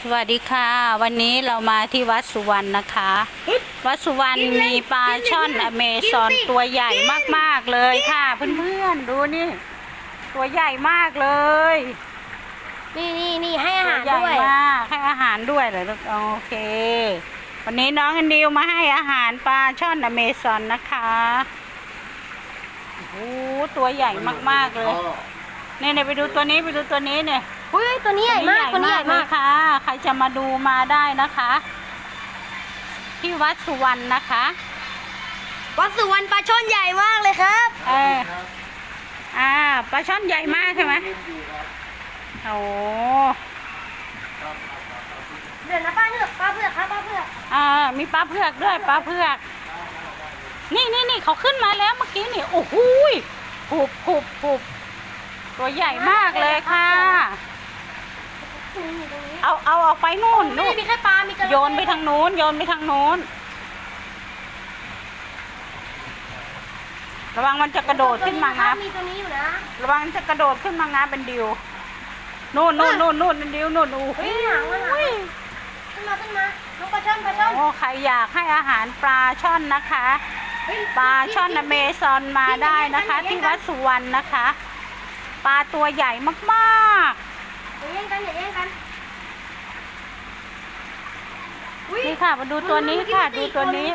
สวัสดีค่ะ วันนี้เรามาที่วัดสุวรรณนะคะ วัดสุวรรณมีปลาช่อนอเมซอนตัวใหญ่มากๆเลยค่ะเพื่อนๆดูนี่ ตัวใหญ่มากเลยนี่นี่นี่ให้อาตัวหารใหญ่ด้วย มากให้อาหารด้วยเหรอลูกโอเค วันนี้น้องอันดิวมาให้อาหารปลาช่อนอเมซอนนะคะโอ้โหตัวใหญ่มากๆเลยเนี่ยเนี่ยไปดูตัวนี้ไปดูตัวนี้เนี่ย อุ้ยตัวนี้ใหญ่มากตัวนี้ใหญ่มากเลยค่ะ ใครจะมาดูมาได้นะคะ ที่วัดสุวรรณนะคะ วัดสุวรรณปลาช่อนใหญ่มากเลยครับ เอออ่าปลาช่อนใหญ่มากใช่ไหมโอ้เดี๋ยวนะป้าเผือกป้าเผือกครับป้าเผือกอ่ามีปลาเผือกด้วยปลาเผือก นี่นี่นี่เขาขึ้นมาแล้วเมื่อกี้นี่โอ้โหยผูบผูบผูบตัวใหญ่มากเลยค่ะตรงนี้ตรงนี้ เอาเอาออกไปนู่นไม่นู่ได้นมีแค่ปลา มีกระโยนไปทางนู้นโยนไปทางนู้น ระวังมันจะกระโดดขึ้นมาครังับบมีตัวนี้อยู่นะ ระวังมันจะกระโดดขึ้นมางับเป็นดิวนู่นนู่นนู่นนู่นเป็นดิวนู่นโอ้โหเฮ้ยหางมันหางมัน ขึ้นมาขึ้นมาน้องปลาช่อนปลาช่อน โอ้ใครอยากให้อาหารปลาช่อนนะคะ เฮ้ยปลาช่อนอเมซอนมาได้นะคะ ที่วัดสุวรรณนะคะ ปลาตัวใหญ่มาก อย่าแย่งกันอย่าแย่งกันอุ๊ยๆนี่ค่ะมาดูตัวนี้ค่ะ ดูตัวนี้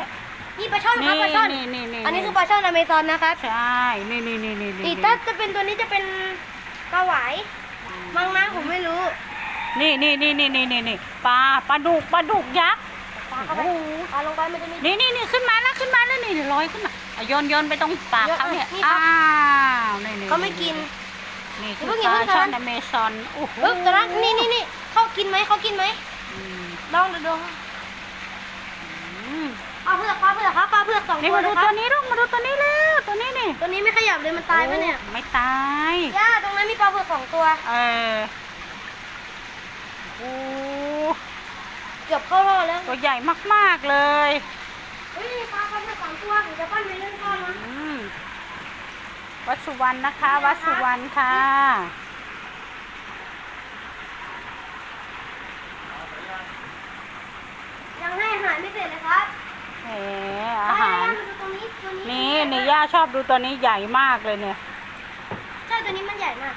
นี่ปลาช่อนครับนี่ปลาช่อนนี่นี่นี่อันนี้คือปลาช่อนอเมซอนนะครับใช่ นี่นี่นี่นี่อีนี่กถ้าจะเป็นตัวนี้จะเป็นปลาไหวมั้งนะผมไม่รู้ นี่นี่นี่นี่นี่นี่นี่ปลาปลาดุกปลาดุกยักษ์ปลาเข้าไปโอ้โหปลาลงไปมันจะมี นี่นี่นี่ขึ้นมาแล้วขึ้นมาแล้วนี่ลอยขึ้นมาอะโยนโยนไปตรงปากเขาเนี่ยนี่ครัอ้าบวนี่นี่เขาไม่กิน นี่คือเพิ่งปอย่าลาเพิ่งช่อนทานอเมซอนโอ้โหเฮ้ยแต่ละนี่นี่นี่เขากินไหมเขากินไหมอืมลองดูดูอืมปลาเผือกปลาเผือกครับปลาเผือกสองนี่ตัวมาดูนะคตัรัวบนี้ลูกมาดูตัวนี้แล้วตัวนี้นี่ตัวนี้ไม่ขยับเลยมันตายปะเนี่ยโอ้ไม่ตาย ย่าตรงนั้นมีปลาเผือกสองตัว เออโอ้เกือบเข้ารอดแล้ว ตัวใหญ่มากๆเลย เฮ้ยปลาปลาเผือกสองตัวถึงจะปั้นไปเรื่องก้อนนะอืม วัดสุวรรณนะคะ วัดสุวรรณค่ะ ยังให้อาหารไม่เสร็จเลยครับแหมอาหารย่มาดูตรงนี้ตัวนี้นี่นี่ย่าชอบดูตัวนี้ใหญ่มากเลยเนี่ย ใช่ตัวนี้มันใหญ่มาก